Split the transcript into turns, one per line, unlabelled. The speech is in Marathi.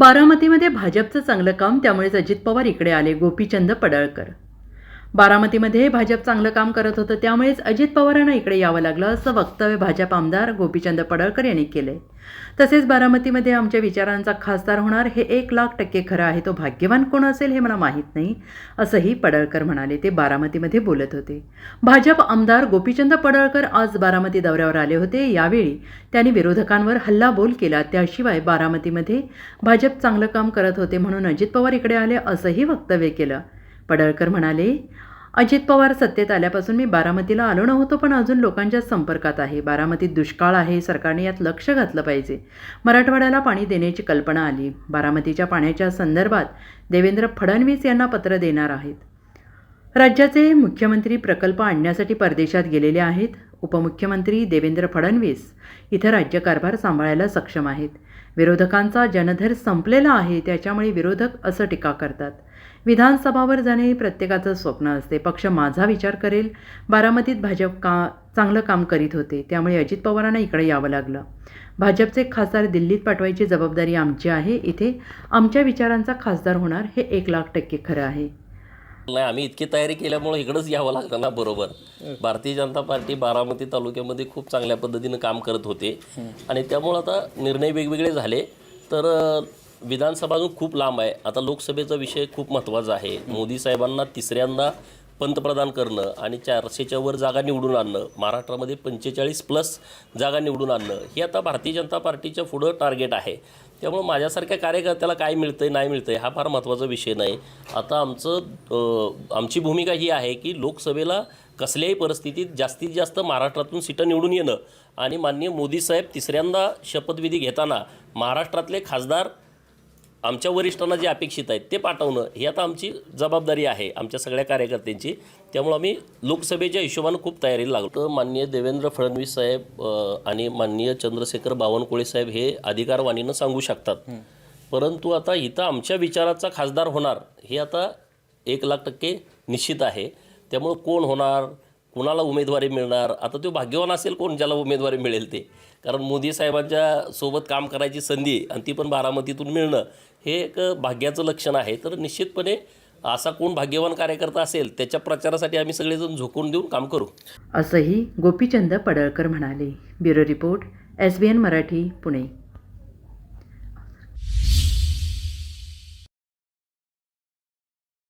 बारामतीमध्ये भाजपचं चांगलं काम त्यामुळेच अजित पवार इकडे आले. गोपीचंद पडळकर बारामतीमध्ये भाजप चांगलं काम करत होतं त्यामुळेच अजित पवारांना इकडे यावं लागलं असं वक्तव्य भाजप आमदार गोपीचंद पडळकर यांनी केले तसेच बारामतीमध्ये आमच्या विचारांचा खासदार होणार हे एक लाख टक्के खरं आहे तो भाग्यवान कोण असेल हे मला माहीत नाही असंही पडळकर म्हणाले. ते बारामतीमध्ये बोलत होते. भाजप आमदार गोपीचंद पडळकर आज बारामती दौऱ्यावर आले होते. यावेळी त्यांनी विरोधकांवर हल्लाबोल केला. त्याशिवाय बारामतीमध्ये भाजप चांगलं काम करत होते म्हणून अजित पवार इकडे आले असंही वक्तव्य केलं. पडळकर म्हणाले अजित पवार सत्तेत आल्यापासून मी बारामतीला आलो नव्हतो पण अजून लोकांच्या संपर्कात आहे. बारामतीत दुष्काळ आहे सरकारने यात लक्ष घातलं पाहिजे. मराठवाड्याला पाणी देण्याची कल्पना आली. बारामतीच्या पाण्याच्या संदर्भात देवेंद्र फडणवीस यांना पत्र देणार आहेत. राज्याचे मुख्यमंत्री प्रकल्प आणण्यासाठी परदेशात गेलेले आहेत. उपमुख्यमंत्री देवेंद्र फडणवीस इथं राज्यकारभार सांभाळायला सक्षम आहेत. विरोधकांचा जनधर संपलेला आहे त्याच्यामुळे विरोधक असं टीका करतात. विधानसभावर जाणे हे प्रत्येकाचं स्वप्न असते. पक्ष माझा विचार करेल. बारामतीत भाजप का चांगलं काम करीत होते त्यामुळे अजित पवारांना इकडे यावं लागलं. भाजपचे खासदार दिल्लीत पाठवायची जबाबदारी आमची आहे. इथे आमच्या विचारांचा खासदार होणार हे एक लाख टक्के खरं आहे.
नाही आम्ही इतकी तयारी केल्यामुळे इकडंच यावं लागतं ना बरोबर. भारतीय जनता पार्टी बारामती तालुक्यामध्ये खूप चांगल्या पद्धतीनं काम करत होते. आणि त्यामुळं आता निर्णय वेगवेगळे झाले. तर विधानसभा अजून खूप लांब आहे. आता लोकसभेचा विषय खूप महत्त्वाचा आहे. मोदी साहेबांना तिसऱ्यांदा पंतप्रधान करणं आणि चारशेच्या वर जागा निवडून आणणं महाराष्ट्रामध्ये पंचेचाळीस प्लस जागा निवडून आणणं हे आता भारतीय जनता पार्टीच्या पुढं टार्गेट आहे. त्यामुळं माझ्यासारख्या कार्यकर्त्याला काय मिळतं आहे नाही मिळतं आहे हा फार महत्त्वाचा विषय नाही. आता आमचं आमची भूमिका ही आहे की लोकसभेला कसल्याही परिस्थितीत जास्तीत जास्त महाराष्ट्रातून सीटं निवडून येणं आणि माननीय मोदी साहेब तिसऱ्यांदा शपथविधी घेताना महाराष्ट्रातले खासदार आमच्या वरिष्ठांना जे अपेक्षित आहेत ते पाठवणं ही आता आमची जबाबदारी आहे आमच्या सगळ्या कार्यकर्त्यांची. त्यामुळं आम्ही लोकसभेच्या हिशोबानं खूप तयारीला लागलो. माननीय देवेंद्र फडणवीस साहेब आणि माननीय चंद्रशेखर बावनकुळे साहेब हे अधिकारवाणीनं सांगू शकतात. परंतु आता इथं आमच्या विचाराचा खासदार होणार हे आता एक लाख टक्के निश्चित आहे. त्यामुळं कोण होणार? कुणाला उमेदवारी मिळणार? आता तो भाग्यवान असेल कोण ज्याला उमेदवारी मिळेल ते? कारण मोदी साहेबांच्या सोबत काम करायची संधी आणि ती पण बारामतीतून मिळणं हे एक भाग्याचं लक्षण आहे. तर निश्चितपणे असा कोण भाग्यवान कार्यकर्ता असेल त्याच्या प्रचारासाठी आम्ही सगळेजण झोकून देऊन काम करू.
असंही गोपीचंद पडळकर म्हणाले. Bureau report S B N Marathi Pune.